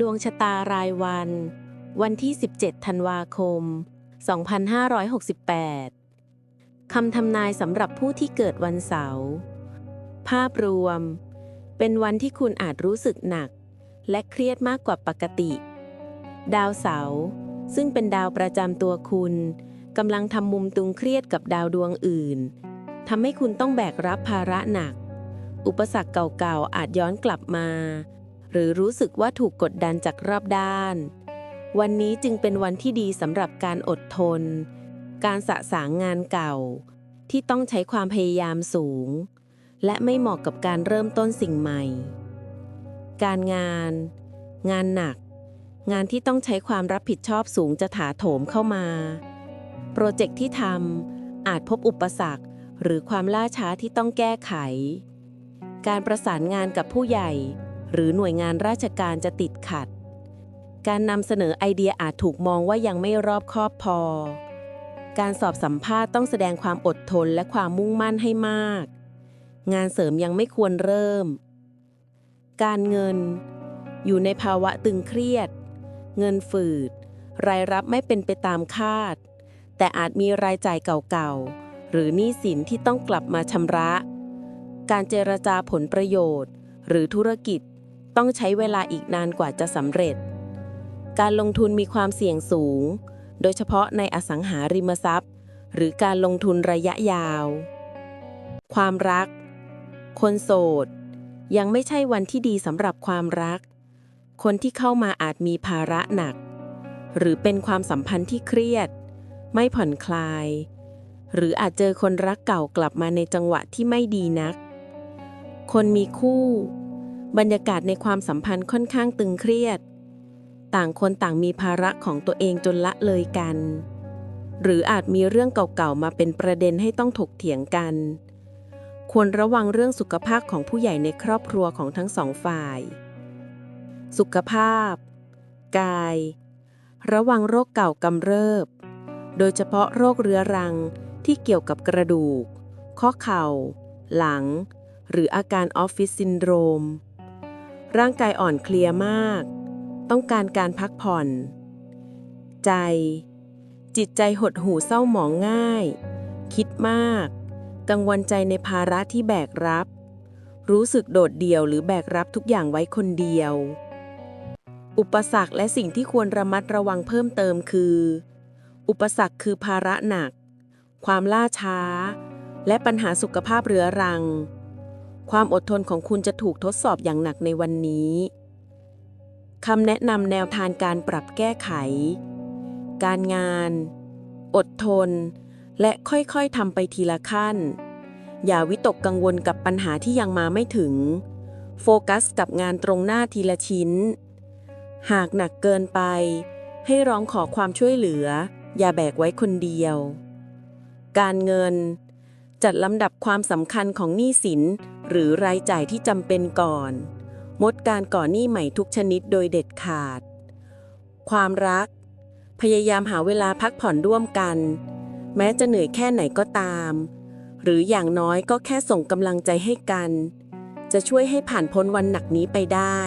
ดวงชะตารายวัน วันที่ 17 ธันวาคม 2568 คำทำนายสำหรับผู้ที่เกิดวันเสาร์ ภาพรวม เป็นวันที่คุณอาจรู้สึกหนัก และเครียดมากกว่าปกติ ดาวเสาร์ซึ่งเป็นดาวประจำตัวคุณกำลังทำมุมตึงเครียดกับดาวดวงอื่นทำให้คุณต้องแบกรับภาระหนัก อุปสรรคเก่าๆอาจย้อนกลับมา หรือรู้สึกว่าถูกกดดันจากรอบด้าน วันนี้จึงเป็นวันที่ดีสำหรับการอดทน การสะสางงานเก่า ที่ต้องใช้ความพยายามสูง และไม่เหมาะกับการเริ่มต้นสิ่งใหม่ การงาน งานหนัก งานที่ต้องใช้ความรับผิดชอบสูงจะถาโถมเข้ามา โปรเจกต์ที่ทำอาจพบอุปสรรคหรือความล่าช้าที่ต้องแก้ไข การประสานงานกับผู้ใหญ่ หรือหน่วยงานราชการจะติดขัด การนำเสนอไอเดียอาจถูกมองว่ายังไม่รอบคอบพอ การสอบสัมภาษณ์ต้องแสดงความอดทนและความมุ่งมั่นให้มาก งานเสริมยังไม่ควรเริ่ม การเงิน อยู่ในภาวะตึงเครียด เงินฝืด รายรับไม่เป็นไปตามคาด แต่อาจมีรายจ่ายเก่าๆ หรือหนี้สินที่ต้องกลับมาชำระการเจรจาผลประโยชน์ หรือธุรกิจ ต้องใช้เวลาอีกนานกว่าจะสำเร็จ การลงทุนมีความเสี่ยงสูง โดยเฉพาะในอสังหาริมทรัพย์ หรือการลงทุนระยะยาว ความรัก คนโสด ยังไม่ใช่วันที่ดีสำหรับความรัก คนที่เข้ามาอาจมีภาระหนัก หรือเป็นความสัมพันธ์ที่เครียด ไม่ผ่อนคลาย หรืออาจเจอคนรักเก่ากลับมาในจังหวะที่ไม่ดีนัก คนมีคู่ บรรยากาศในความสัมพันธ์ค่อนข้างตึงเครียด ต่างคนต่างมีภาระของตัวเองจนละเลยกัน หรืออาจมีเรื่องเก่าๆมาเป็นประเด็นให้ต้องถกเถียงกัน ควรระวังเรื่องสุขภาพของผู้ใหญ่ในครอบครัวของทั้งสองฝ่าย สุขภาพ กาย ระวังโรคเก่ากำเริบ โดยเฉพาะโรคเรื้อรังที่เกี่ยวกับกระดูก ข้อเข่า หลัง หรืออาการออฟฟิศซินโดรม ร่างกายอ่อนเคลียมาก ต้องการการพักผ่อน ใจ จิตใจหดหู่เศร้าหมองง่าย คิดมาก กังวลใจในภาระที่แบกรับ รู้สึกโดดเดี่ยวหรือแบกรับทุกอย่างไว้คนเดียว อุปสรรคและสิ่งที่ควรระมัดระวังเพิ่มเติมคือ อุปสรรคคือภาระหนัก ความล่าช้า และปัญหาสุขภาพเรื้อรัง ความอดทนของคุณจะถูกทดสอบอย่างหนักในวันนี้คำแนะนำแนวทางการปรับแก้ไข การงาน อดทน และค่อยๆทำไปทีละขั้น อย่าวิตกกังวลกับปัญหาที่ยังมาไม่ถึง โฟกัสกับงานตรงหน้าทีละชิ้น หากหนักเกินไป ให้ร้องขอความช่วยเหลือ อย่าแบกไว้คนเดียว การเงิน จัดลำดับความสำคัญของหนี้สิน หรือรายจ่ายที่จำเป็นก่อน งดการก่อหนี้ใหม่ทุกชนิดโดยเด็ดขาด ความรัก พยายามหาเวลาพักผ่อนร่วมกัน แม้จะเหนื่อยแค่ไหนก็ตาม หรืออย่างน้อยก็แค่ส่งกำลังใจให้กัน จะช่วยให้ผ่านพ้นวันหนักนี้ไปได้